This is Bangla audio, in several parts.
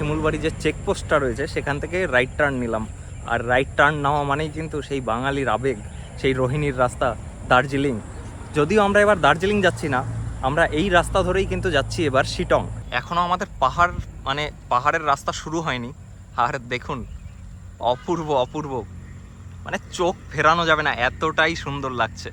শিমুলবাড়ি যে চেকপোস্টটা রয়েছে, সেখান থেকে রাইট টার্ন নিলাম। আর রাইট টার্ন নেওয়া মানেই কিন্তু সেই বাঙালির আবেগ, সেই রোহিণীর রাস্তা, দার্জিলিং। যদিও আমরা এবার দার্জিলিং যাচ্ছি না, আমরা এই রাস্তা ধরেই কিন্তু যাচ্ছি এবার শিটং। এখনও আমাদের পাহাড় মানে পাহাড়ের রাস্তা শুরু হয়নি। আর দেখুন, অপূর্ব অপূর্ব। মানে চোখ ফেরানো যাবে না, এতটাই সুন্দর লাগছে।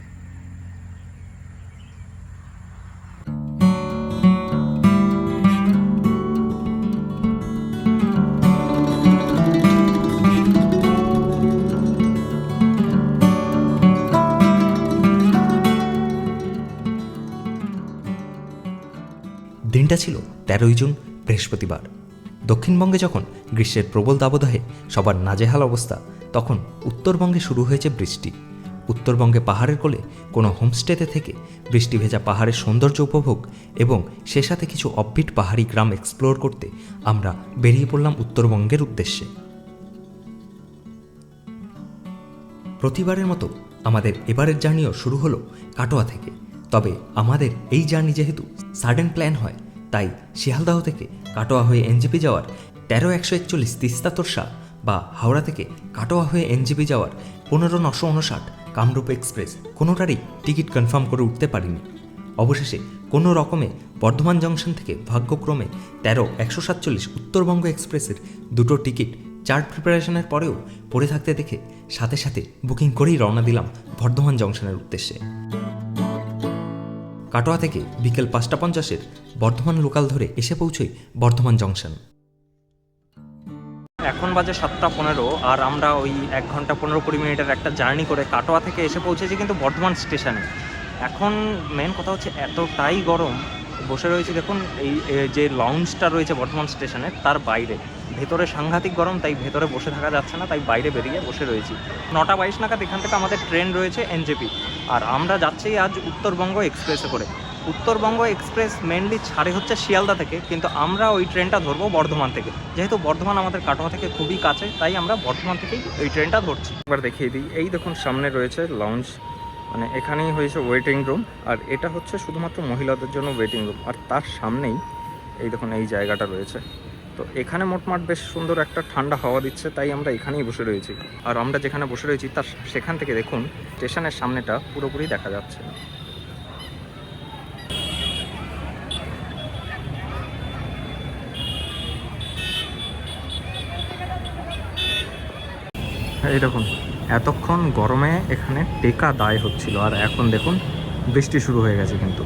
দিনটা ছিল তেরোই জুন, বৃহস্পতিবার। দক্ষিণবঙ্গে যখন গ্রীষ্মের প্রবল দাবদাহে সবার নাজেহাল অবস্থা, তখন উত্তরবঙ্গে শুরু হয়েছে বৃষ্টি। উত্তরবঙ্গে পাহাড়ের কোলে কোনো হোমস্টেতে থেকে বৃষ্টি ভেজা পাহাড়ের সৌন্দর্য উপভোগ এবং সে সাথে কিছু অববিট পাহাড়ি গ্রাম এক্সপ্লোর করতে আমরা বেরিয়ে পড়লাম উত্তরবঙ্গের উদ্দেশ্যে। প্রতিবারের মতো আমাদের এবারের জার্নিও শুরু হলো কাটোয়া থেকে। তবে আমাদের এই জার্নি যেহেতু সাডেন প্ল্যান হয় তাই শিয়ালদাহ থেকে কাটোয়া হয়ে এনজিপি যাওয়ার তেরো একশো একচল্লিশ তিস্তা তোরসা বা হাওড়া থেকে কাটোয়া হয়ে এনজিপি যাওয়ার পনেরো নশো উনষাট কামরূপ এক্সপ্রেস কোনোটারই টিকিট কনফার্ম করে উঠতে পারিনি। অবশেষে কোনো রকমে বর্ধমান জংশন থেকে ভাগ্যক্রমে তেরো একশো সাতচল্লিশ উত্তরবঙ্গ এক্সপ্রেসের দুটো টিকিট চার্ট প্রিপারেশনের পরেও পড়ে থাকতে দেখে সাথে সাথে বুকিং করেই রওনা দিলাম বর্ধমান জংশনের উদ্দেশ্যে। কাটোয়া থেকে বিকেল পাঁচটা পঞ্চাশের বর্ধমান লোকাল ধরে এসে পৌঁছই বর্ধমান জংশন। এখন বাজে সাতটা পনেরো আর আমরা ওই এক ঘণ্টা পনেরো কুড়ি মিনিটের একটা জার্নি করে কাটোয়া থেকে এসে পৌঁছেছি কিন্তু বর্ধমান স্টেশনে। এখন মেন কথা হচ্ছে এতটাই গরম, বসে রয়েছে দেখুন এই যে লঞ্চটা রয়েছে বর্ধমান স্টেশনে, তার বাইরে। ভেতরে সাংঘাতিক গরম, তাই ভেতরে বসে থাকা যাচ্ছে না, তাই বাইরে বেরিয়ে বসে রয়েছি। নটা বাইশ নাগাদ এখান থেকে আমাদের ট্রেন রয়েছে এনজেপি আর আমরা যাচ্ছি আজ উত্তরবঙ্গ এক্সপ্রেসে করে। উত্তরবঙ্গ এক্সপ্রেস মেনলি ছাড়ে হচ্ছে শিয়ালদা থেকে, কিন্তু আমরা ওই ট্রেনটা ধরবো বর্ধমান থেকে। যেহেতু বর্ধমান আমাদের কাটোয়া থেকে খুবই কাছে, তাই আমরা বর্ধমান থেকেই ওই ট্রেনটা ধরছি। একবার দেখিয়ে দিই, এই দেখুন সামনে রয়েছে লঞ্চ মানে এখানেই হয়েছে ওয়েটিং রুম আর এটা হচ্ছে শুধুমাত্র মহিলাদের জন্য ওয়েটিং রুম আর তার সামনেই এই দেখুন এই জায়গাটা রয়েছে। তো এখানে মোটমাট বেশ সুন্দর একটা ঠান্ডা হাওয়া দিচ্ছে, তাই আমরা এখানেই বসে রয়েছি। আর আমরা যেখানে বসে রয়েছি, তার সেখান থেকে দেখুন, স্টেশনের সামনেটা পুরোপুরি দেখা যাচ্ছে এই দেখুন, এতক্ষণ গরমে এখানে টেকা দায় হচ্ছিল, আর এখন দেখুন, বৃষ্টি শুরু হয়ে গেছে কিন্তু।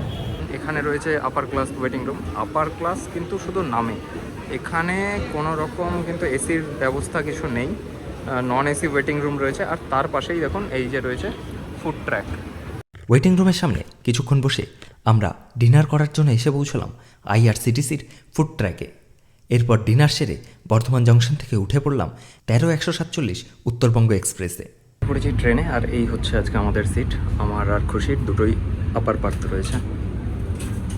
এখানে রয়েছে upper class waiting room upper class কিন্তু শুধু নামে। এখানে কোনো রকম কিন্তু এসির ব্যবস্থা কিছু নেই নন এসি ওয়েটিং রুম রয়েছে আর তার পাশেই দেখুন এই যে রয়েছে ফুড ট্র্যাক ওয়েটিং রুমের সামনে কিছুক্ষণ বসে আমরা ডিনার করার জন্য এসে পৌঁছলাম আইআরসিটিসির ফুড ট্র্যাকে এরপর ডিনার সেরে বর্ধমান জংশন থেকে উঠে পড়লাম তেরো একশো সাতচল্লিশ উত্তরবঙ্গ এক্সপ্রেসে পড়েছি ট্রেনে আর এই হচ্ছে আজকে আমাদের সিট আমার আর খুশির দুটোই আপার পার্থ রয়েছে।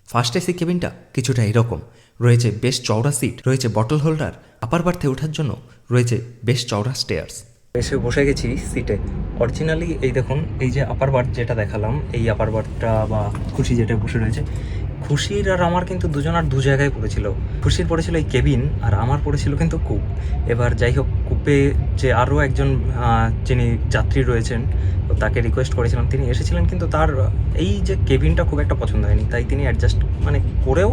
ফার্স্ট এসি কেবিনটা কিছুটা এরকম। রয়েছে বেশ চওড়া সিট, রয়েছে বটল হোল্ডার আপার বার্থে ওঠার জন্য রয়েছে বেশ চওড়া স্টেয়ার্স এসে বসে গেছি সিটে অরিজিনালি এই দেখুন, এই যে আপার বার্থ যেটা দেখালাম, এই আপার বার্থটা বা খুশি যেটা বসে রয়েছে, খুশির আর আমার কিন্তু দুজন আর দু জায়গায় পড়েছিল। খুশির পড়েছিল এই কেবিন আর আমার পড়েছিল কিন্তু কূপ এবার যাই হোক কূপে যে আরও একজন যিনি যাত্রী রয়েছেন তাকে রিকোয়েস্ট করেছিলাম। তিনি এসেছিলেন কিন্তু তার, এই যে কেবিনটা খুব একটা পছন্দ হয়নি। তাই তিনি অ্যাডজাস্ট মানে করেও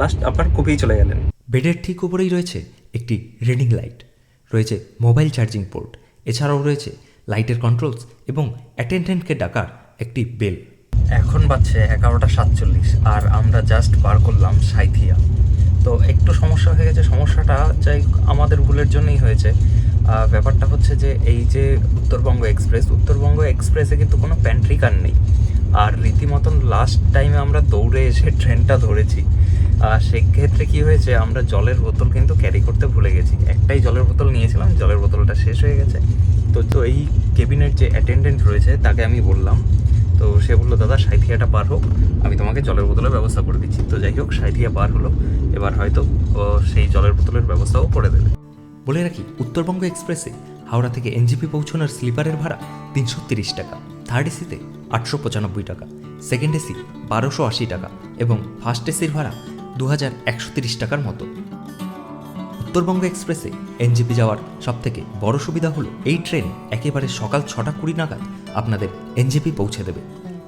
লাস্ট আপনার কূপেই চলে গেলেন। বেডের ঠিক উপরেই রয়েছে একটি রিডিং লাইট। রয়েছে মোবাইল চার্জিং পোর্ট। এছাড়াও রয়েছে লাইটের কন্ট্রোলস এবং অ্যাটেন্ডেন্টকে ডাকার একটি বেল। এখন বাজছে এগারোটা সাতচল্লিশ আর আমরা জাস্ট বার করলাম সাইথিয়া। তো একটু সমস্যা হয়ে গেছে। সমস্যাটা যাই আমাদের ভুলের জন্যই হয়েছে। ব্যাপারটা হচ্ছে যে এই যে উত্তরবঙ্গ এক্সপ্রেস উত্তরবঙ্গ এক্সপ্রেসে কিন্তু কোনো প্যান্ট্রি কার নেই। আর রীতিমতন লাস্ট টাইমে আমরা দৌড়ে এসে ট্রেনটা ধরেছি। সেক্ষেত্রে কি হয়েছে, আমরা জলের বোতল কিন্তু ক্যারি করতে ভুলে গেছি। একটাই জলের বোতল নিয়েছিলাম, জলের বোতলটা শেষ হয়ে গেছে। তো তো এই কেবিনের যে অ্যাটেন্ডেন্ট রয়েছে, তাকে আমি বললাম। তো সে বলল, দাদা, সাইথিয়াটা পার হোক, আমি তোমাকে জলের বোতলের ব্যবস্থা করে দিচ্ছি। তো যাই হোক, সাইথিয়া পার হলো। এবার হয়তো সেই জলের বোতলের ব্যবস্থাও করে দেবে। বলে রাখি, উত্তরবঙ্গ এক্সপ্রেসে হাওড়া থেকে এনজিপি পৌঁছানোর স্লিপারের ভাড়া তিনশো তিরিশ টাকা, থার্ড এসিতে আটশো পঁচানব্বই টাকা, সেকেন্ড এসি বারোশো আশি টাকা এবং ফার্স্ট এসির ভাড়া দু টাকার মতো। উত্তরবঙ্গ এক্সপ্রেসে এনজিপি যাওয়ার সবথেকে বড় সুবিধা হলো, এই ট্রেন একেবারে সকাল ছটা কুড়ি নাগাদ আপনাদের এনজিপি পৌঁছে দেবে।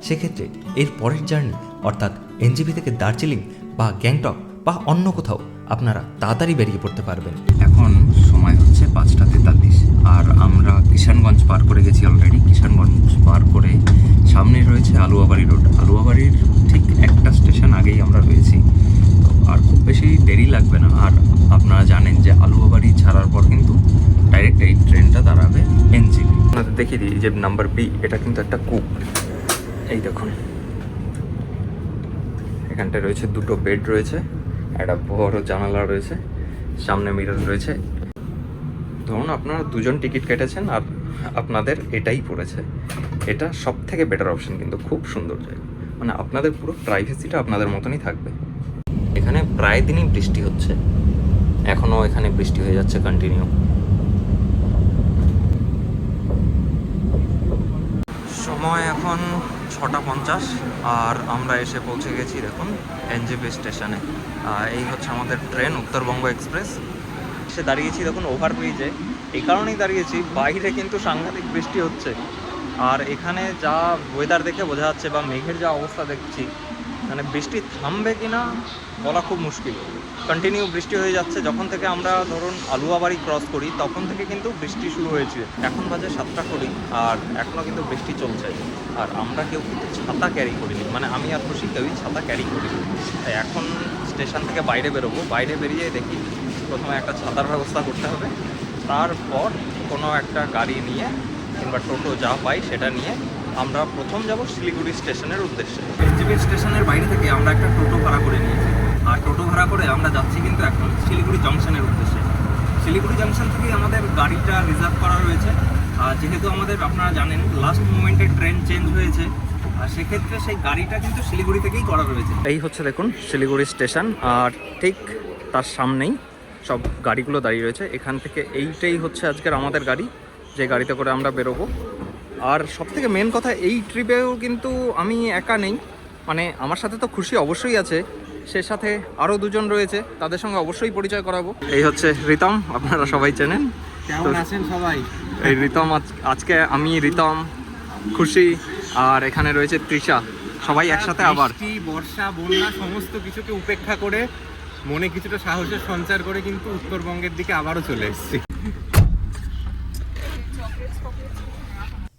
সেক্ষেত্রে এর পরের জার্নি, অর্থাৎ এনজিপি থেকে দার্জিলিং বা গ্যাংটক বা অন্য কোথাও আপনারা তাড়াতাড়ি বেরিয়ে পড়তে পারবেন। এখন সময় হচ্ছে পাঁচটা তেতাল্লিশ, আর আমরা কিষানগঞ্জ পার করে গেছি অলরেডি কিষানগঞ্জ পার করে সামনে রয়েছে আলুয়াবাড়ি রোড আলুয়াবাড়ির ঠিক একটা স্টেশন আগেই আমরা রয়েছি। আর খুব বেশি দেরি লাগবে না। আর আপনারা জানেন যে আলুয়াবাড়ি ছাড়ার পর কিন্তু ডাইরেক্ট এই ট্রেনটা দাঁড়াবে এনজিপি আপনাদের দেখিয়ে দিই যে নাম্বার বি এটা কিন্তু একটা কুক এই দেখুন। এখানটায় রয়েছে দুটো বেড রয়েছে, একটা বড় জানালা রয়েছে, সামনে মিরর রয়েছে। ধরুন আপনারা দুজন টিকিট কেটেছেন আর আপনাদের এটাই পড়েছে। এটা সব থেকে বেটার অপশন কিন্তু খুব সুন্দর জায়গা। মানে আপনাদের পুরো প্রাইভেসিটা আপনাদের মতনই থাকবে। এখানে প্রায় দিনই বৃষ্টি হচ্ছে। এখনও এখানে বৃষ্টি হয়ে যাচ্ছে কন্টিনিউ সময় এখন ছটা পঞ্চাশ, আর আমরা এসে পৌঁছে গেছি দেখুন, এনজেপি স্টেশনে। এই হচ্ছে আমাদের ট্রেন, উত্তরবঙ্গ এক্সপ্রেস। সে দাঁড়িয়েছি দেখুন ওভারব্রিজে। এই কারণেই দাঁড়িয়েছি, বাইরে কিন্তু সাংঘাতিক বৃষ্টি হচ্ছে। আর এখানে যা ওয়েদার দেখে বোঝা যাচ্ছে বা মেঘের যা অবস্থা দেখছি মানে বৃষ্টি থামবে কি না বলা খুব মুশকিল। কন্টিনিউ বৃষ্টি হয়ে যাচ্ছে। যখন থেকে আমরা ধরুন আলুয়াবাড়ি ক্রস করি, তখন থেকে কিন্তু বৃষ্টি শুরু হয়েছে। এখন বাজে সাতটা করি আর এখনও কিন্তু বৃষ্টি চলছে। আর আমরা কেউ কিন্তু ছাতা ক্যারি করিনি। মানে আমি আর খুশি, কেউই ছাতা ক্যারি করিনি। তাই এখন স্টেশন থেকে বাইরে বেরোবো। বাইরে বেরিয়ে দেখি প্রথমে একটা ছাতার ব্যবস্থা করতে হবে। তারপর কোনো একটা গাড়ি নিয়ে কিংবা টোটো যা পাই সেটা নিয়ে আমরা প্রথম যাব শিলিগুড়ি স্টেশনের উদ্দেশ্যে। এনজিবি স্টেশনের বাইরে থেকে আমরা একটা টোটো ভাড়া করে নিয়েছি। আর টোটো ভাড়া করে আমরা যাচ্ছি কিন্তু এখন শিলিগুড়ি জংশনের উদ্দেশ্যে। শিলিগুড়ি জংশন থেকে আমাদের গাড়িটা রিজার্ভ করা রয়েছে। আর যেহেতু আমাদের আপনারা জানেন লাস্ট মোমেন্টে ট্রেন চেঞ্জ হয়েছে আর সেক্ষেত্রে সেই গাড়িটা কিন্তু শিলিগুড়ি থেকেই করা রয়েছে। এই হচ্ছে দেখুন শিলিগুড়ি স্টেশন আর ঠিক তার সামনেই সব গাড়িগুলো দাঁড়িয়ে রয়েছে। এখান থেকে এইটাই হচ্ছে আজকের আমাদের গাড়ি যে গাড়িতে করে আমরা বেরোবো। আর সব থেকে মেন কথা এই ট্রিপেও কিন্তু আমি একা নেই। মানে আমার সাথে তো খুশি অবশ্যই আছে। সে সাথে আরও দুজন রয়েছে তাদের সঙ্গে অবশ্যই পরিচয় করাবো। এই হচ্ছে রিতম আপনারা সবাই চেনেন। কেমন আছেন সবাই? এই রিতম আজ- আজকে আমি রিতম খুশি আর এখানে রয়েছে তৃষা। সবাই একসাথে আবার। বর্ষা বন্যা সমস্ত কিছুকে উপেক্ষা করে মনে কিছুটা সাহসের সঞ্চার করে কিন্তু উত্তরবঙ্গের দিকে আবারও চলে এসেছি।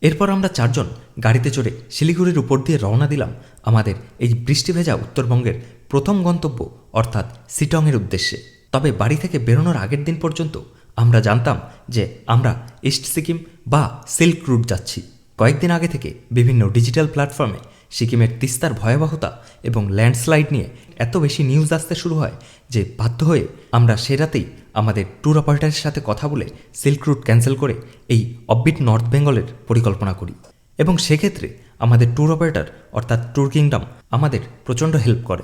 এরপর আমরা চারজন গাড়িতে চড়ে শিলিগুড়ির উপর দিয়ে রওনা দিলাম আমাদের এই বৃষ্টি ভেজা উত্তরবঙ্গের প্রথম গন্তব্য, অর্থাৎ সিটংয়ের উদ্দেশ্যে। তবে বাড়ি থেকে বেরোনোর আগের দিন পর্যন্ত আমরা জানতাম যে আমরা ইস্ট সিকিম বা সিল্ক রুট যাচ্ছি। কয়েকদিন আগে থেকে বিভিন্ন ডিজিটাল প্ল্যাটফর্মে সিকিমের তিস্তার ভয়াবহতা এবং ল্যান্ডস্লাইড নিয়ে এত বেশি নিউজ আসতে শুরু হয় যে বাধ্য হয়ে আমরা সে রাতেই আমাদের ট্যুর অপারেটারের সাথে কথা বলে সিল্ক রুট ক্যান্সেল করে এই অববিট নর্থ বেঙ্গলের পরিকল্পনা করি। এবং সেক্ষেত্রে আমাদের ট্যুর অপারেটার অর্থাৎ ট্যুর কিংডম আমাদের প্রচণ্ড হেল্প করে।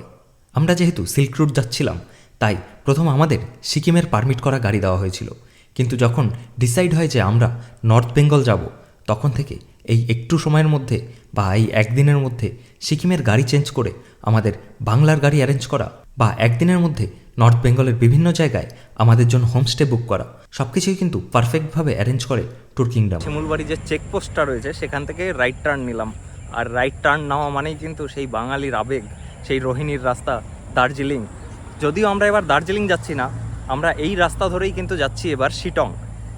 আমরা যেহেতু সিল্ক রুট যাচ্ছিলাম, তাই প্রথম আমাদের সিকিমের পারমিট করা গাড়ি দেওয়া হয়েছিল। কিন্তু যখন ডিসাইড হয় যে আমরা নর্থ বেঙ্গল যাব, তখন থেকে এই একটু সময়ের মধ্যে বা এই একদিনের মধ্যে সিকিমের গাড়ি চেঞ্জ করে আমাদের বাংলার গাড়ি অ্যারেঞ্জ করা বা একদিনের মধ্যে নর্থ বেঙ্গলের বিভিন্ন জায়গায় আমাদের জন্য হোমস্টে বুক করা। সব কিছুই কিন্তু পারফেক্টভাবে অ্যারেঞ্জ করে ট্যুর কিংডম শিমুলবাড়ি যে চেকপোস্টটা রয়েছে, সেখান থেকে রাইট টার্ন নিলাম। আর রাইট টার্ন নেওয়া মানেই কিন্তু সেই বাঙালির আবেগ, সেই রোহিণীর রাস্তা, দার্জিলিং। যদিও আমরা এবার দার্জিলিং যাচ্ছি না, আমরা এই রাস্তা ধরেই কিন্তু যাচ্ছি এবার শিটং।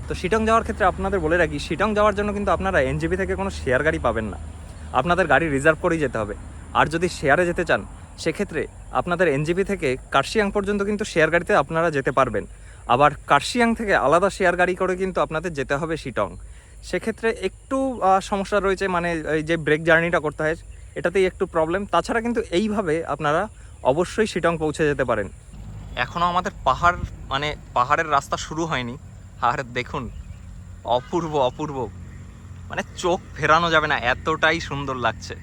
তো শিটং যাওয়ার ক্ষেত্রে আপনাদের বলে রাখি, শিটং যাওয়ার জন্য কিন্তু আপনারা এনজিবি থেকে কোনো শেয়ার গাড়ি পাবেন না। আপনাদের গাড়ি রিজার্ভ করেই যেতে হবে। আর যদি শেয়ারে যেতে চান, সেক্ষেত্রে আপনাদের এনজিবি থেকে কার্শিয়াং পর্যন্ত কিন্তু শেয়ার গাড়িতে আপনারা যেতে পারবেন। আবার কার্শিয়াং থেকে আলাদা শেয়ার গাড়ি করে কিন্তু আপনাদের যেতে হবে শিটং। সেক্ষেত্রে একটু সমস্যা রয়েছে মানে এই যে ব্রেক জার্নিটা করতে হয়, এটাতেই একটু প্রবলেম। তাছাড়া কিন্তু এইভাবে আপনারা অবশ্যই শিটং পৌঁছে যেতে পারেন। এখনও আমাদের পাহাড় মানে পাহাড়ের রাস্তা শুরু হয়নি। আর দেখুন, অপূর্ব অপূর্ব। মানে চোখ ফেরানো যাবে না, এতটাই সুন্দর লাগছে।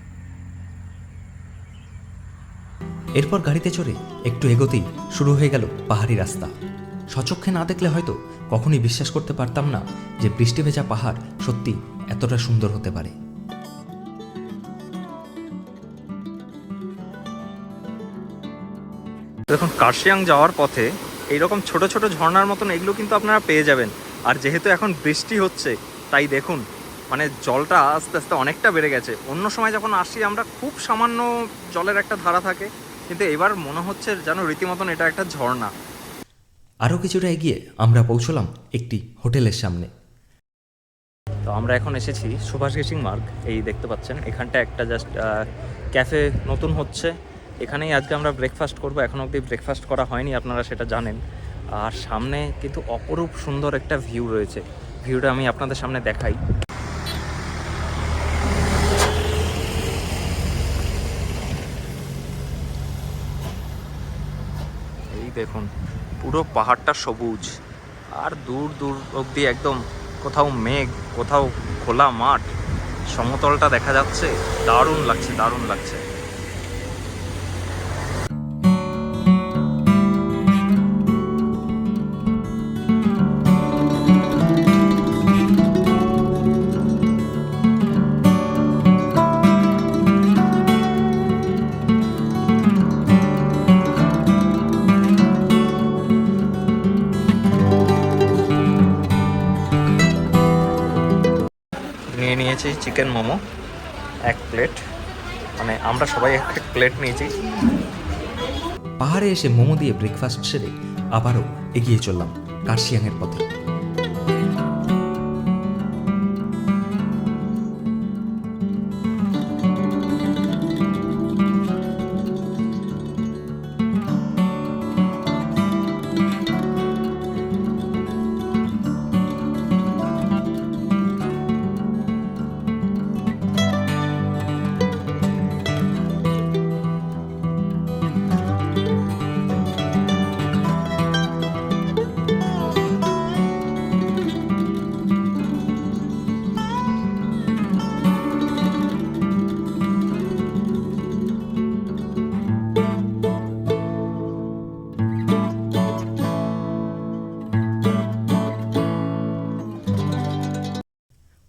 এরপর গাড়িতে চড়ে একটু এগোতেই শুরু হয়ে গেল পাহাড়ি রাস্তা। সচক্ষে না দেখলে হয়তো কখনই বিশ্বাস করতে পারতাম না যে বৃষ্টি ভেজা পাহাড় সত্যি এতটা সুন্দর হতে পারে। দেখুন, কার্শিয়াং যাওয়ার পথে এইরকম ছোট ছোট ঝর্ণার মতন এগুলো কিন্তু আপনারা পেয়ে যাবেন। আর যেহেতু এখন বৃষ্টি হচ্ছে, তাই দেখুন মানে জলটা আস্তে আস্তে অনেকটা বেড়ে গেছে। অন্য সময় যখন আসি, আমরা খুব সামান্য জলের একটা ধারা থাকে কিন্তু এবার মনে হচ্ছে যেন রীতিমতন এটা একটা ঝর্ণা। আরও কিছুটা এগিয়ে আমরা পৌঁছলাম একটি হোটেলের সামনে। তো আমরা এখন এসেছি সুভাষ গেসিং মার্গ। এই দেখতে পাচ্ছেন এখানটা একটা জাস্ট ক্যাফে নতুন হচ্ছে। এখানেই আজকে আমরা ব্রেকফাস্ট করব। এখন অবধি ব্রেকফাস্ট করা হয়নি আপনারা সেটা জানেন। আর সামনে কিন্তু অপরূপ সুন্দর একটা ভিউ রয়েছে। ভিউটা আমি আপনাদের সামনে দেখাই এই দেখুন, পুরো পাহাড়টা সবুজ। আর দূর দূর অবধি একদম কোথাও মেঘ, কোথাও খোলা মাঠ, সমতলটা দেখা যাচ্ছে। দারুণ লাগছে দারুণ লাগছে। চিকেন মোমো, এক প্লেট মানে আমরা সবাই এক এক প্লেট নিয়েছি। পাহাড়ে এসে মোমো দিয়ে ব্রেকফাস্ট সেরে আবারও এগিয়ে চললাম কার্শিয়াংয়ের পথে।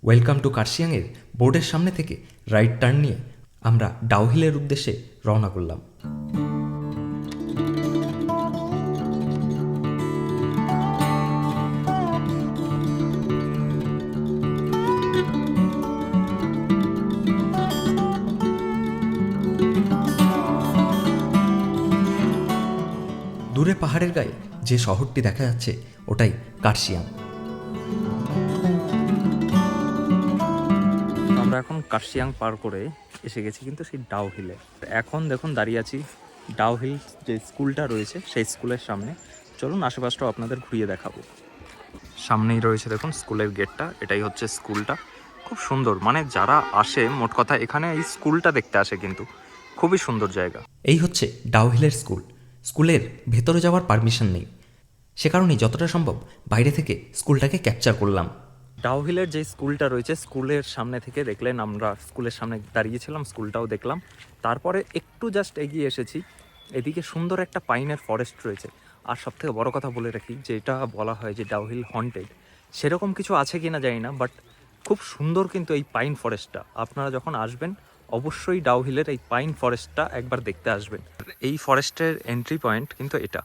ওয়েলকাম টু কার্শিয়াংয়ের বোর্ডের সামনে থেকে রাইট টার্ন নিয়ে আমরা ডাউহিলের উদ্দেশ্যে রওনা করলাম। দূরে পাহাড়ের গায়ে যে শহরটি দেখা যাচ্ছে, ওটাই কার্শিয়াং আমরা এখন কার্শিয়াং পার করে এসে গেছি কিন্তু সেই ডাউ হিলে। এখন দেখুন দাঁড়িয়ে আছি ডাউ হিল যে স্কুলটা রয়েছে, সেই স্কুলের সামনে। চলুন আশেপাশটাও আপনাদের ঘুরিয়ে দেখাবো। সামনেই রয়েছে দেখুন স্কুলের গেটটা, এটাই হচ্ছে স্কুলটা। খুব সুন্দর মানে যারা আসে, মোট কথা এখানে এই স্কুলটা দেখতে আসে কিন্তু। খুবই সুন্দর জায়গা। এই হচ্ছে ডাউহিলের স্কুল। স্কুলের ভেতরে যাওয়ার পারমিশন নেই। সে কারণেই যতটা সম্ভব বাইরে থেকে স্কুলটাকে ক্যাপচার করলাম। ডাউহিলের যে স্কুলটা রয়েছে, স্কুলের সামনে থেকে দেখলেন আমরা স্কুলের সামনে দাঁড়িয়েছিলাম স্কুলটাও দেখলাম। তারপরে একটু জাস্ট এগিয়ে এসেছি। এদিকে সুন্দর একটা পাইনের ফরেস্ট রয়েছে। আর সব থেকে বড়ো কথা বলে রাখি যে এটা বলা হয় যে ডাউহিল হন্টেড সেরকম কিছু আছে কি না জানি না বাট খুব সুন্দর কিন্তু এই পাইন ফরেস্টটা আপনারা যখন আসবেন, অবশ্যই ডাউহিলের এই পাইন ফরেস্টটা একবার দেখতে আসবেন। এই ফরেস্টের এন্ট্রি পয়েন্ট কিন্তু এটা।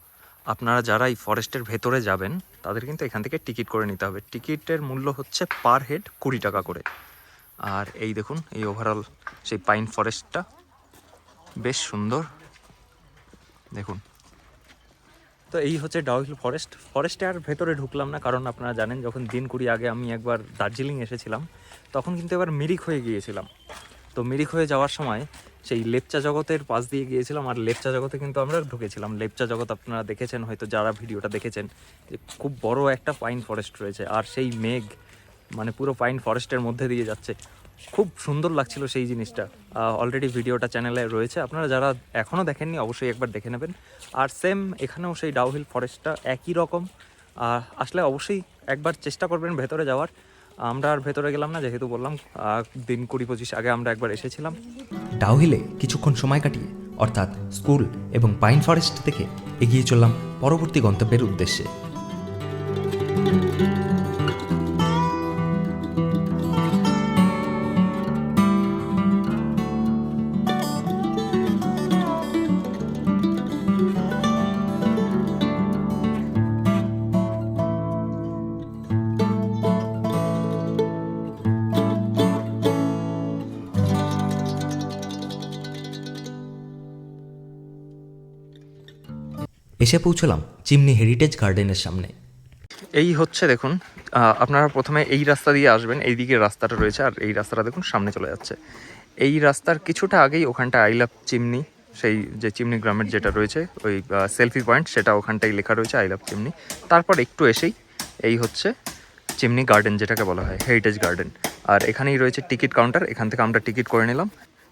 আপনারা যারা এই ফরেস্টের ভেতরে যাবেন, তাদের কিন্তু এখান থেকে টিকিট করে নিতে হবে। টিকিটের মূল্য হচ্ছে পার হেড কুড়ি টাকা করে। আর এই দেখুন, এই ওভারঅল সেই পাইন ফরেস্টটা বেশ সুন্দর। দেখুন। তো এই হচ্ছে ডাউহিল ফরেস্ট ফরেস্টে আর ভেতরে ঢুকলাম না, কারণ আপনারা জানেন, যখন দিন কুড়ি আগে আমি একবার দার্জিলিং এসেছিলাম, তখন কিন্তু এবার মিরিক হয়ে গিয়েছিলাম। তো মিরিক হয়ে যাওয়ার সময় সেই লেপচা জগতের পাশ দিয়ে গিয়েছিলাম আর লেপচা জগতে কিন্তু আমরা ঢুকেছিলাম। লেপচা জগৎ আপনারা দেখেছেন, হয়তো যারা ভিডিওটা দেখেছেন, যে খুব বড় একটা পাইন ফরেস্ট রয়েছে আর সেই মেঘ মানে পুরো পাইন ফরেস্টের মধ্যে দিয়ে যাচ্ছে। খুব সুন্দর লাগছিল সেই জিনিসটা। অলরেডি ভিডিওটা চ্যানেলে রয়েছে। আপনারা যারা এখনও দেখেননি, অবশ্যই একবার দেখে নেবেন। আর সেম এখানেও সেই ডাউহিল ফরেস্টটা একই রকম। আসলে অবশ্যই একবার চেষ্টা করবেন ভেতরে যাওয়ার। আমরা আর ভেতরে গেলাম না, যেহেতু বললাম দিন কুড়ি পঁচিশ আগে আমরা একবার এসেছিলাম। ডাউহিলে কিছুক্ষণ সময় কাটিয়ে, অর্থাৎ স্কুল এবং পাইন ফরেস্ট থেকে এগিয়ে চললাম পরবর্তী গন্তব্যের উদ্দেশ্যে। এসে পৌঁছলাম চিমনি হেরিটেজ গার্ডেনের সামনে। এই হচ্ছে দেখুন আপনারা প্রথমে এই রাস্তা দিয়ে আসবেন এই দিকে রাস্তাটা রয়েছে, আর এই রাস্তাটা দেখুন সামনে চলে যাচ্ছে। এই রাস্তার কিছুটা আগেই ওখানটা আই লাভ চিমনি, সেই যে চিমনি গ্রামের যেটা রয়েছে, ওই সেলফি পয়েন্ট সেটা ওখানটাই লেখা রয়েছে আই লাভ চিমনি। তারপর একটু এসেই এই হচ্ছে চিমনি গার্ডেন যেটাকে বলা হয় হেরিটেজ গার্ডেন আর এখানেই রয়েছে টিকিট কাউন্টার এখান থেকে আমরা টিকিট করে নিলাম।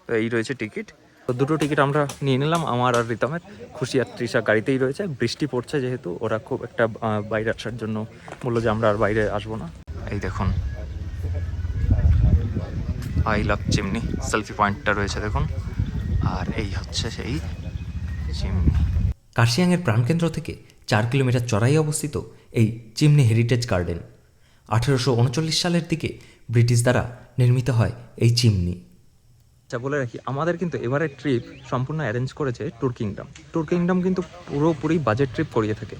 তো এই রয়েছে টিকিট। তো দুটো টিকিট আমরা নিয়ে নিলাম, আমার আর রিতমের। খুশি আর তৃষা গাড়িতেই রয়েছে, বৃষ্টি পড়ছে যেহেতু, ওরা খুব একটা বাইরে আসার জন্য বলল যে আমরা আর বাইরে আসব না। এই দেখুন। আই লাভ চিমনি সেলফি পয়েন্টটা রয়েছে দেখুন। আর এই হচ্ছে সেই চিমনি কার্শিয়াংয়ের প্রাণকেন্দ্র থেকে চার কিলোমিটার চড়াই অবস্থিত এই চিমনি হেরিটেজ গার্ডেন আঠেরোশো উনচল্লিশ সালের দিকে ব্রিটিশ দ্বারা নির্মিত হয় এই চিমনি আচ্ছা বলে রাখি, আমাদের কিন্তু এবারের ট্রিপ সম্পূর্ণ অ্যারেঞ্জ করেছে ট্যুর কিংডম ট্যুর কিংডম কিন্তু পুরোপুরি বাজেট ট্রিপ করিয়ে থাকে।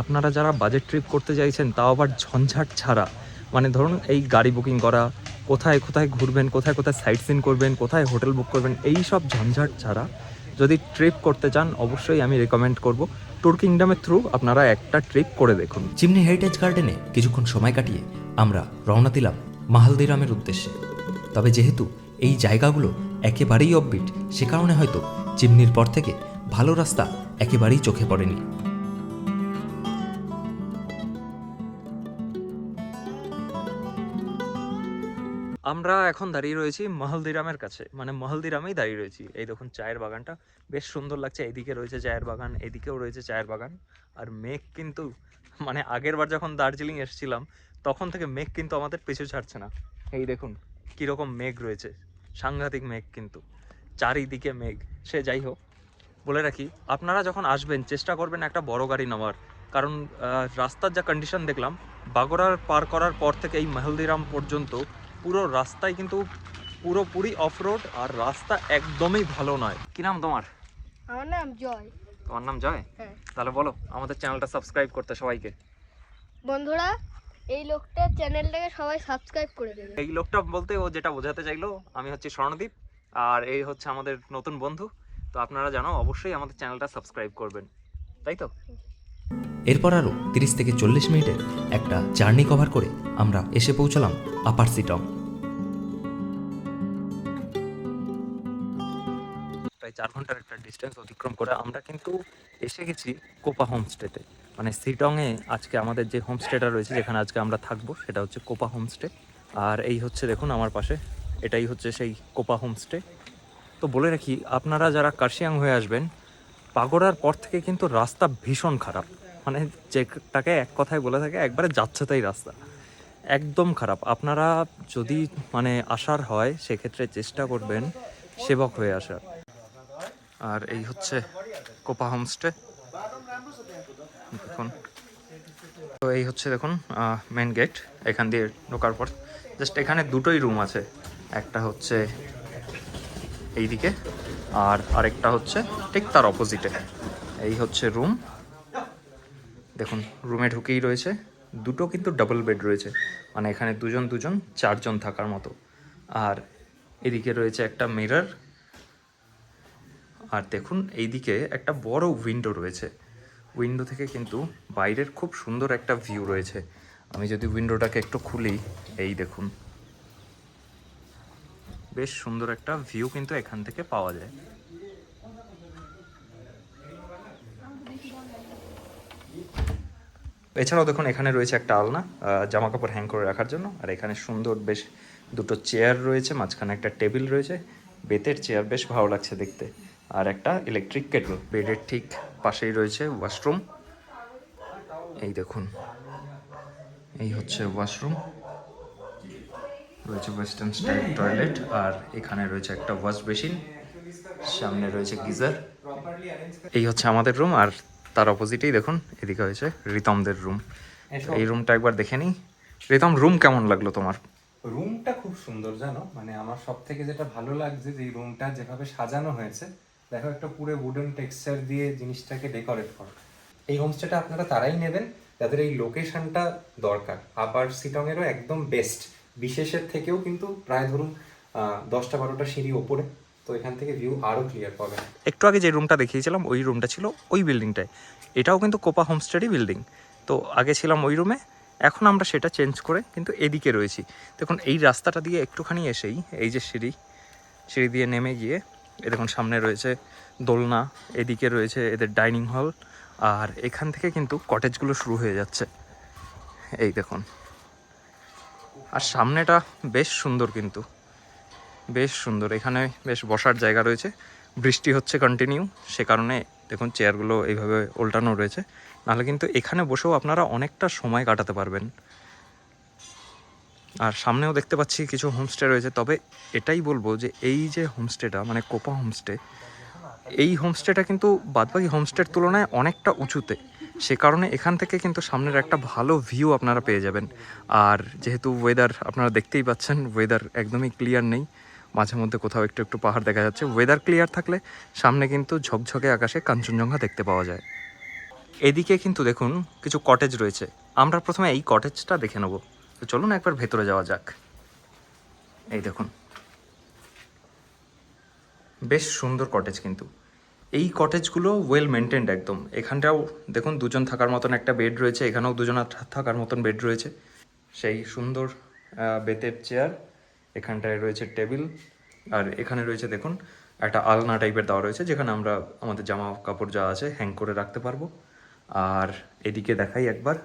আপনারা যারা বাজেট ট্রিপ করতে চাইছেন, তাও আবার ঝঞ্ঝাট ছাড়া। মানে ধরুন, এই গাড়ি বুকিং করা, কোথায় কোথায় ঘুরবেন, কোথায় কোথায় সাইট সিন করবেন, কোথায় হোটেল বুক করবেন, এই সব ঝঞ্ঝাট ছাড়া যদি ট্রিপ করতে চান, অবশ্যই আমি রেকমেন্ড করব ট্যুর কিংডমের থ্রু আপনারা একটা ট্রিপ করে দেখুন। চিমনি হেরিটেজ গার্ডেনে কিছুক্ষণ সময় কাটিয়ে আমরা রওনা দিলাম মাহালদিরামের উদ্দেশ্যে। তবে যেহেতু এই জায়গাগুলো একেবারেই অববিট সে কারণে হয়তো চিমনির পর থেকে ভালো রাস্তা একেবারেই চোখে পড়েনি। আমরা এখন দাঁড়িয়ে রয়েছি মহলদিরামের কাছে। মানে মহলদিরামেই দাঁড়িয়ে রয়েছি। এই দেখুন চায়ের বাগানটা। বেশ সুন্দর লাগছে। এদিকে রয়েছে চায়ের বাগান, এদিকেও রয়েছে চায়ের বাগান। আর মেঘ কিন্তু মানে আগের বার যখন দার্জিলিং এসেছিলাম, তখন থেকে মেঘ কিন্তু আমাদের পিছু ছাড়ছে না। এই দেখুন, কীরকম মেঘ রয়েছে। সাংঘাতিক মেঘ কিন্তু। চারিদিকে মেঘ। সে যাই হোক বলে রাখি আপনারা যখন আসবেন চেষ্টা করবেন একটা বড় গাড়ি নেওয়ার। কারণ রাস্তার যা কন্ডিশন দেখলাম বাগোড়ার পার করার পর থেকে এই মেহলদিরাম পর্যন্ত পুরো রাস্তায় কিন্তু পুরোপুরি অফ রোড আর রাস্তা একদমই ভালো নয়। কি নাম তোমার? আমার নাম জয়। তোমার নাম জয়? হ্যাঁ। তাহলে বলো আমাদের চ্যানেলটা সাবস্ক্রাইব করতে সবাইকে। বন্ধুরা এই লোকটার চ্যানেলটাকে সবাই সাবস্ক্রাইব করে দেবে। এই লোকটা বলতে ও যেটা বোঝাতে চাইলো আমি হচ্ছে স্বর্ণদীপ আর এই হচ্ছে আমাদের নতুন বন্ধু। তো আপনারা জানো অবশ্যই আমাদের চ্যানেলটা সাবস্ক্রাইব করবেন। তাই তো? এরপর আরও তিরিশ থেকে চল্লিশ মিনিটের একটা জার্নি কভার করে আমরা এসে পৌঁছলাম আপার সিটং। প্রায় চার ঘণ্টার একটা ডিস্টেন্স অতিক্রম করে আমরা কিন্তু এসে গেছি কোপা হোমস্টেতে। মানে সিটংয়ে আজকে আমাদের যে হোমস্টেটা রয়েছে, যেখানে আজকে আমরা থাকব, সেটা হচ্ছে কোপা হোমস্টে। আর এই হচ্ছে দেখুন আমার পাশে, এটাই হচ্ছে সেই কোপা হোমস্টে। তো বলে রাখি, আপনারা যারা কার্শিয়াং হয়ে আসবেন, পাগোড়ার পর থেকে কিন্তু রাস্তা ভীষণ খারাপ। মানে যেটাকে এক কথায় বলে থাকে, একবারে যাচ্ছে তাই রাস্তা। একদম খারাপ। আপনারা যদি মানে আসার হয়, সেক্ষেত্রে চেষ্টা করবেন সেবক হয়ে আসার। আর এই হচ্ছে কোপা হোমস্টে। দেখুন তো এই হচ্ছে দেখুন মেন গেট এখান দিয়ে ঢোকার পর। জাস্ট এখানে দুটোই রুম আছে। একটা হচ্ছে এইদিকে, আর আরেকটা হচ্ছে ঠিক তার অপোজিটে এই হচ্ছে রুম দেখুন রুমে ঢুকেই রয়েছে। দুটো কিন্তু ডাবল বেড রয়েছে। মানে এখানে দুজন দুজন, চারজন থাকার মতো। আর এদিকে রয়েছে একটা মিরর আর দেখুন, এইদিকে একটা বড় উইন্ডো রয়েছে। উইন্ডো থেকে কিন্তু বাইরের খুব সুন্দর একটা ভিউ রয়েছে। আমি যদি উইন্ডোটাকে একটু খুলি, এই দেখুন। বেশ সুন্দর একটা ভিউ কিন্তু এখান থেকে পাওয়া যায়। এছাড়াও দেখুন, এখানে রয়েছে একটা আলনা জামা কাপড় হ্যাং করে রাখার জন্য। আর এখানে সুন্দর বেশ দুটো চেয়ার রয়েছে, মাঝখানে একটা টেবিল রয়েছে। বেতের চেয়ার বেশ ভালো লাগছে দেখতে। আর একটা ইলেকট্রিক কেটল বেডের ঠিক পাশেই রয়েছে ওয়াশরুম। এই দেখুন এই হচ্ছে ওয়াশরুম। রয়েছে ওয়েস্টার্ন স্টাইল টয়লেট আর এখানে রয়েছে একটা ওয়াশ বেসিন সামনে রয়েছে গিজার। এই হচ্ছে আমাদের রুম আর তার অপোজিটেই দেখুন এদিকে হয়েছে রিতমদের রুম। এই রুমটা একবার দেখে নিই। রিতম রুম কেমন লাগল তোমার? রুমটা খুব সুন্দর জানো? মানে আমার সব থেকে যেটা ভালো লাগছে যে এই রুমটা যেভাবে সাজানো হয়েছে দেখো একটা পুরো উডেন টেক্সচার দিয়ে জিনিসটাকে ডেকোরেট করা। এই হোমস্টেটা আপনারা তারাই নেবেন, যাদের এই লোকেশনটা দরকার। আবার সিটংয়েরও একদম বেস্ট বিশেষের থেকেও কিন্তু প্রায় ধরুন দশটা বারোটা সিঁড়ি ওপরে। তো এখান থেকে ভিউ আরও ক্লিয়ার পাবেন। একটু আগে যে রুমটা দেখিয়েছিলাম, ওই রুমটা ছিল ওই বিল্ডিংটায় এটাও কিন্তু কোপা হোমস্টেরই বিল্ডিং তো আগে ছিলাম ওই রুমে এখন আমরা সেটা চেঞ্জ করে কিন্তু এদিকে রয়েছি। দেখুন, এই রাস্তাটা দিয়ে একটুখানি এসেই, এই যে সিঁড়ি সিঁড়ি দিয়ে নেমে গিয়ে এ দেখুন, সামনে রয়েছে দোলনা, এদিকে রয়েছে এদের ডাইনিং হল, আর এখান থেকে কিন্তু কটেজগুলো শুরু হয়ে যাচ্ছে। এই দেখুন। আর সামনেটা বেশ সুন্দর কিন্তু, বেশ সুন্দর। এখানে বেশ বসার জায়গা রয়েছে। বৃষ্টি হচ্ছে কন্টিনিউ সে কারণে দেখুন চেয়ারগুলো এইভাবে উল্টানো রয়েছে। নাহলে কিন্তু এখানে বসেও আপনারা অনেকটা সময় কাটাতে পারবেন। আর সামনেও দেখতে পাচ্ছি কিছু হোমস্টে রয়েছে, তবে এটাই বলব যে এই যে হোমস্টেটা মানে কোপা হোমস্টে, এই হোমস্টেটা কিন্তু বাদবাকি হোমস্টের তুলনায় অনেকটা উঁচুতে। সে কারণে এখান থেকে কিন্তু সামনের একটা ভালো ভিউ আপনারা পেয়ে যাবেন। আর যেহেতু ওয়েদার আপনারা দেখতেই পাচ্ছেন ওয়েদার একদমই ক্লিয়ার নেই। মাঝে মধ্যে কোথাও একটু একটু পাহাড় দেখা যাচ্ছে। ওয়েদার ক্লিয়ার থাকলে সামনে কিন্তু ঝকঝকে আকাশে কাঞ্চনজঙ্ঘা দেখতে পাওয়া যায়। এদিকে কিন্তু দেখুন, কিছু কটেজ রয়েছে। আমরা প্রথমে এই কটেজটা দেখে নেব। তো চলুন একবার ভেতরে যাওয়া যাক। এই দেখুন। বেশ সুন্দর কটেজ কিন্তু। এই কটেজগুলো ওয়েল মেনটেন্ড একদম। এখানটাও দেখুন দুজন থাকার মতন একটা বেড রয়েছে, এখানেও দুজন থাকার মতন বেড রয়েছে। সেই সুন্দর বেতের চেয়ার এখানটায় রয়েছে টেবিল আর এখানে রয়েছে দেখুন একটা আলনা টাইপের দেওয়া রয়েছে, যেখানে আমরা আমাদের জামা কাপড় যা আছে হ্যাং করে রাখতে পারব। আর এদিকে দেখাই একবার।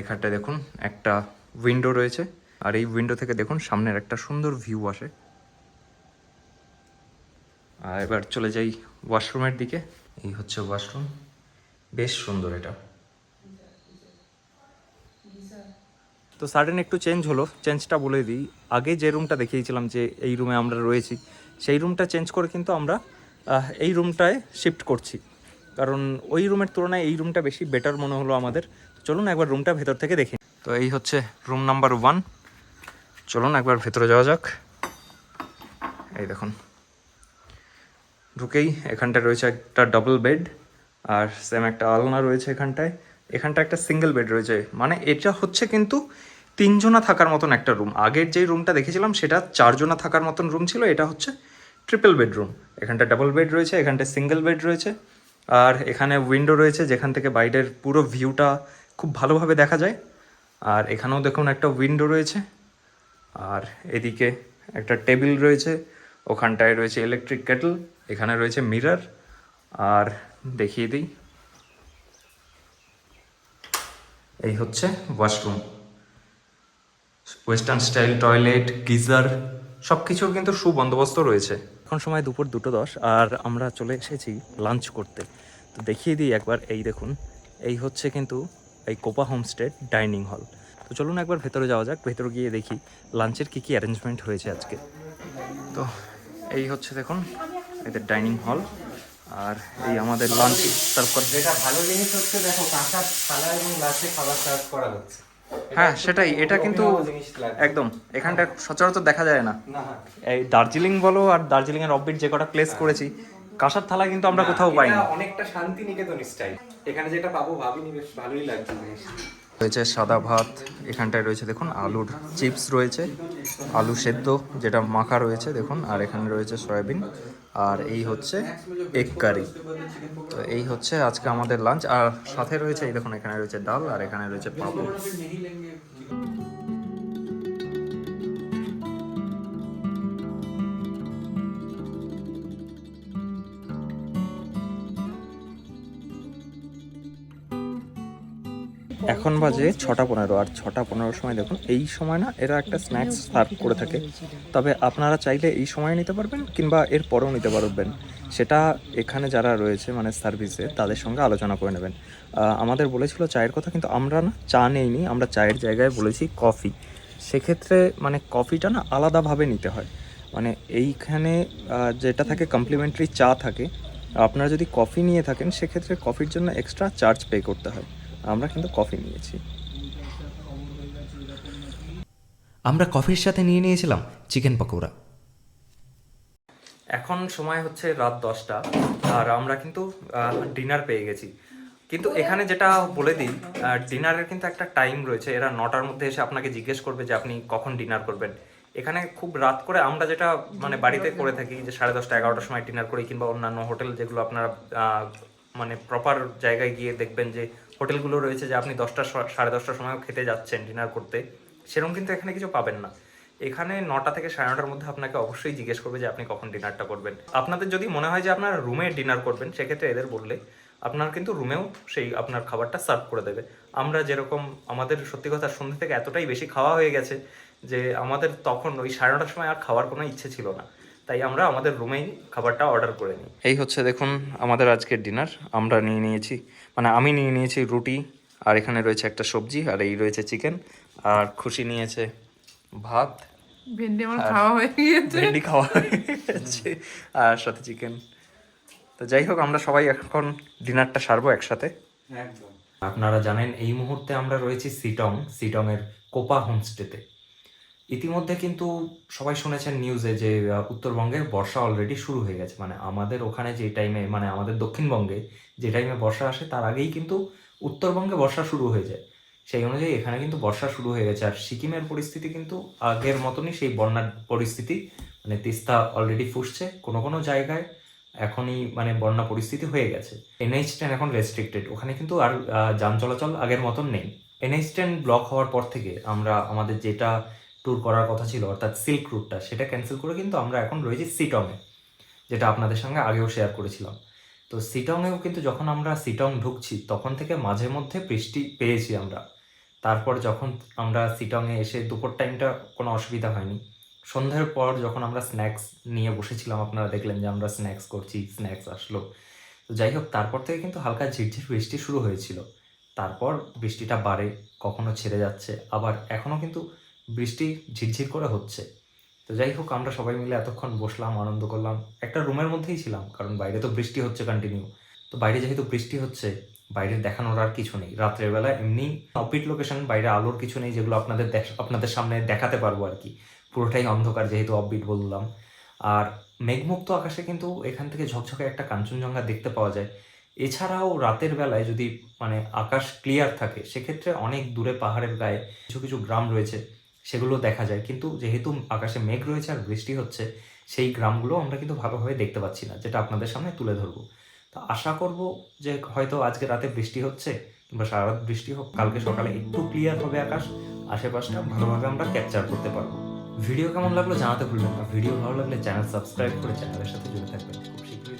এখানটায় দেখুন একটা উইন্ডো রয়েছে। আর এই উইন্ডো থেকে দেখুন, সামনের একটা সুন্দর ভিউ আসে। আর এবার চলে যাই ওয়াশরুমের দিকে। এই হচ্ছে ওয়াশরুম বেশ সুন্দর এটা। তো সাডেন একটু চেঞ্জ হলো। চেঞ্জটা বলে দিই। আগে যে রুমটা দেখিয়েছিলাম যে এই রুমে আমরা রয়েছি, সেই রুমটা চেঞ্জ করে কিন্তু আমরা এই রুমটায় শিফট করছি। কারণ ওই রুমের তুলনায় এই রুমটা বেশি বেটার মনে হলো আমাদের। চলুন একবার রুমটা ভেতর থেকে দেখি তো এই হচ্ছে রুম নাম্বার ওয়ান চলুন একবার ভেতরে যাওয়া যাক। এই দেখুন। ঢুকেই এখানটায় রয়েছে একটা ডাবল বেড আর সেম একটা আলনা রয়েছে এখানটায়। এখানটা একটা সিঙ্গেল বেড রয়েছে। মানে এটা হচ্ছে কিন্তু তিনজনা থাকার মতন একটা রুম আগের যেই রুমটা দেখেছিলাম, সেটা চারজনা থাকার মতন রুম ছিল। এটা হচ্ছে ট্রিপল বেডরুম এখানটা ডাবল বেড রয়েছে, এখানটায় সিঙ্গেল বেড রয়েছে। আর এখানে উইন্ডো রয়েছে, যেখান থেকে বাইরের পুরো ভিউটা খুব ভালোভাবে দেখা যায়। আর এখানেও দেখুন একটা উইন্ডো রয়েছে, আর এদিকে একটা টেবিল রয়েছে, ওখানটায় রয়েছে ইলেকট্রিক কেটল এখানে রয়েছে মিরার আর দেখিয়ে দিই। এই হচ্ছে washroom western style toilet geyser সব কিছুর কিন্তু সুবন্দোবস্ত রয়েছে। এখন সময় দুপুর দুটো দশ, আর আমরা চলে এসেছি লাঞ্চ করতে। তো দেখিয়ে দিই একবার, এই দেখুন, এই হচ্ছে কিন্তু এই কোপা হোমস্টে ডাইনিং হল। তো চলুন একবার ভেতরে যাওয়া যাক ভেতরে গিয়ে দেখি লাঞ্চের কী কী অ্যারেঞ্জমেন্ট হয়েছে আজকে। তো এই হচ্ছে দেখুন এদের ডাইনিং হল আর এই আমাদের লাঞ্চ সার্ভ করে যেটা ভালো জিনিস হচ্ছে দেখো কাঁচা থালা এবং গ্লাসে খাবার সার্ভ করা হচ্ছে। হ্যাঁ সেটাই এটা কিন্তু। একদম এখানটা সচরাচর দেখা যায় না। না এই দার্জিলিং বলো আর দার্জিলিং এর অফবিট যে কটা প্লেস করেছি কাঁসার থালা কিন্তু আমরা কোথাও না, পাইনি। অনেকটা শান্তি নিকেতন স্টাইল এখানে যেটা পাবো ভাবিনি বেশ ভালোই লাগছে রয়েছে সাদা ভাত এখানটায় রয়েছে দেখুন আলুর চিপস রয়েছে আলু সেদ্ধ যেটা মাখা রয়েছে দেখুন আর এখানে রয়েছে সয়াবিন আর এই হচ্ছে এগ কারি। তো এই হচ্ছে আজকে আমাদের লাঞ্চ আর সাথে রয়েছে এই দেখুন এখানে রয়েছে ডাল আর এখানে রয়েছে পাপড়। এখন বাজে ছটা পনেরো, আর ছটা পনেরোর সময় দেখুন, এই সময় না এরা একটা স্ন্যাক্স সার্ভ করে থাকে। তবে আপনারা চাইলে এই সময় নিতে পারবেন, কিংবা এর পরেও নিতে পারবেন। সেটা এখানে যারা রয়েছে মানে সার্ভিসে তাদের সঙ্গে আলোচনা করে নেবেন। আমাদের বলেছিল চায়ের কথা, কিন্তু আমরা না চা নেইনি, আমরা চায়ের জায়গায় বলেছি কফি সেক্ষেত্রে মানে কফিটা না আলাদাভাবে নিতে হয়। মানে এইখানে যেটা থাকে কমপ্লিমেন্টারি চা থাকে, আপনারা যদি কফি নিয়ে থাকেন, সেক্ষেত্রে কফির জন্য এক্সট্রা চার্জ পে করতে হয়। আমরা কিন্তু কফি নিয়েছি। আমরা কফির সাথে নিয়ে নিয়েছিলাম চিকেন পকোড়া। এখন সময় হচ্ছে রাত দশটা আর আমরা কিন্তু ডিনার পেয়ে গেছি। কিন্তু এখানে যেটা বলে দিই ডিনারের কিন্তু একটা টাইম রয়েছে। এরা নটার মধ্যে এসে আপনাকে জিজ্ঞেস করবে যে আপনি কখন ডিনার করবেন। এখানে খুব রাত করে আমরা যেটা মানে বাড়িতে করে থাকি যে সাড়ে দশটা এগারোটার সময় ডিনার করি কিংবা অন্যান্য হোটেল যেগুলো আপনারা আহ, মানে প্রপার জায়গায় গিয়ে দেখবেন যে হোটেলগুলো রয়েছে যে আপনি দশটা সাড়ে দশটার সময়ও খেতে যাচ্ছেন ডিনার করতে, সেরকম কিন্তু এখানে কিছু পাবেন না। এখানে নটা থেকে সাড়ে নটার মধ্যে আপনাকে অবশ্যই জিজ্ঞেস করবে যে আপনি কখন ডিনারটা করবেন। আপনাদের যদি মনে হয় যে আপনার রুমে ডিনার করবেন, সেক্ষেত্রে এদের বললে আপনার কিন্তু রুমেও সেই আপনার খাবারটা সার্ভ করে দেবে। আমরা যেরকম আমাদের সত্যি কথা সন্ধ্যে থেকে এতটাই বেশি খাওয়া হয়ে গেছে যে আমাদের তখন ওই সাড়ে নটার সময় আর খাওয়ার কোনো ইচ্ছে ছিল না। তাই আমরা আমাদের রুমেই খাবারটা অর্ডার করে নিই। এই হচ্ছে দেখুন আমাদের আজকের ডিনার আমরা নিয়ে নিয়েছি। মানে আমি নিয়ে নিয়েছি রুটি আর এখানে রয়েছে একটা সবজি আর এই রয়েছে চিকেন আর খুশি নিয়েছে ভাত ভেন্ডি আমার খাওয়া হয়ে গিয়েছে। ভেন্ডি খাওয়া হয়ে গেছে আর সাথে চিকেন। তো যাই হোক আমরা সবাই এখন ডিনারটা সারবো একসাথে। একদম। আপনারা জানেন এই মুহূর্তে আমরা রয়েছি সিটং সিটং এর কোপা হোমস্টেতে। ইতিমধ্যে কিন্তু সবাই শুনেছেন নিউজে যে আহ, উত্তরবঙ্গের বর্ষা অলরেডি শুরু হয়ে গেছে। মানে আমাদের ওখানে যে টাইমে মানে আমাদের দক্ষিণবঙ্গে যে টাইমে বর্ষা আসে তার আগেই কিন্তু উত্তরবঙ্গে বর্ষা শুরু হয়ে যায়। সেই অনুযায়ী এখানে কিন্তু বর্ষা শুরু হয়ে গেছে। আর সিকিমের পরিস্থিতি কিন্তু আগের মতনই সেই বন্যার পরিস্থিতি মানে তিস্তা অলরেডি ফুসছে কোনো কোনো জায়গায়। এখনই মানে বন্যা পরিস্থিতি হয়ে গেছে। এনএইচ টেন এখন রেস্ট্রিক্টেড ওখানে কিন্তু আর যান চলাচল আগের মতন নেই। এনএইচ টেন ব্লক হওয়ার পর থেকে আমরা আমাদের যেটা ট্যুর করার কথা ছিল, অর্থাৎ সিল্ক রুটটা সেটা ক্যান্সেল করে কিন্তু আমরা এখন রয়েছি সিটংয়ে যেটা আপনাদের সঙ্গে আগেও শেয়ার করেছিলাম। তো সিটংয়েও কিন্তু যখন আমরা সিটং ঢুকছি, তখন থেকে মাঝে মধ্যে বৃষ্টি পেয়েছি আমরা। তারপর যখন আমরা সিটংয়ে এসে দুপুর টাইমটা কোনো অসুবিধা হয়নি। সন্ধ্যার পর যখন আমরা স্ন্যাক্স নিয়ে বসেছিলাম, আপনারা দেখলেন যে আমরা স্ন্যাক্স করছি স্ন্যাক্স আসলো। তো যাই হোক, তারপর থেকে কিন্তু হালকা ঝিরঝির বৃষ্টি শুরু হয়েছিল। তারপর বৃষ্টিটা বাড়ে, কখনো ছেড়ে যাচ্ছে, আবার এখনও কিন্তু বৃষ্টি ঝিরঝির করে হচ্ছে। তো যাই হোক, আমরা সবাই মিলে এতক্ষণ বসলাম, আনন্দ করলাম। একটা রুমের মধ্যেই ছিলাম, কারণ বাইরে তো বৃষ্টি হচ্ছে কন্টিনিউ তো বাইরে যেহেতু বৃষ্টি হচ্ছে বাইরে দেখানোর আর কিছু নেই। রাত্রের বেলা এমনি অপিট লোকেশন বাইরে আলোর কিছু নেই, যেগুলো আপনাদের আপনাদের সামনে দেখাতে পারব আর কি। পুরোটাই অন্ধকার যেহেতু অফবিট বললাম। আর মেঘমুক্ত আকাশে কিন্তু এখান থেকে ঝকঝকে একটা কাঞ্চনজঙ্ঘা দেখতে পাওয়া যায়। এছাড়াও রাতের বেলায় যদি মানে আকাশ ক্লিয়ার থাকে, সেক্ষেত্রে অনেক দূরে পাহাড়ের গায়ে কিছু কিছু গ্রাম রয়েছে। সেগুলো দেখা যায়। কিন্তু যেহেতু আকাশে মেঘ রয়েছে আর বৃষ্টি হচ্ছে, সেই গ্রামগুলো আমরা কিন্তু ভালোভাবে দেখতে পাচ্ছি না, যেটা আপনাদের সামনে তুলে ধরবো। তো আশা করব যে হয়তো আজকে রাতে বৃষ্টি হচ্ছে কিংবা সারা রাত বৃষ্টি হোক, কালকে সকালে একটু ক্লিয়ার হবে আকাশ, আশেপাশটা ভালোভাবে আমরা ক্যাপচার করতে পারব। ভিডিও কেমন লাগল জানাতে ভুলবেন না। ভিডিও ভালো লাগলে চ্যানেল সাবস্ক্রাইব করে চ্যানেলের সাথে জুড়ে থাকবেন। খুব শীঘ্রই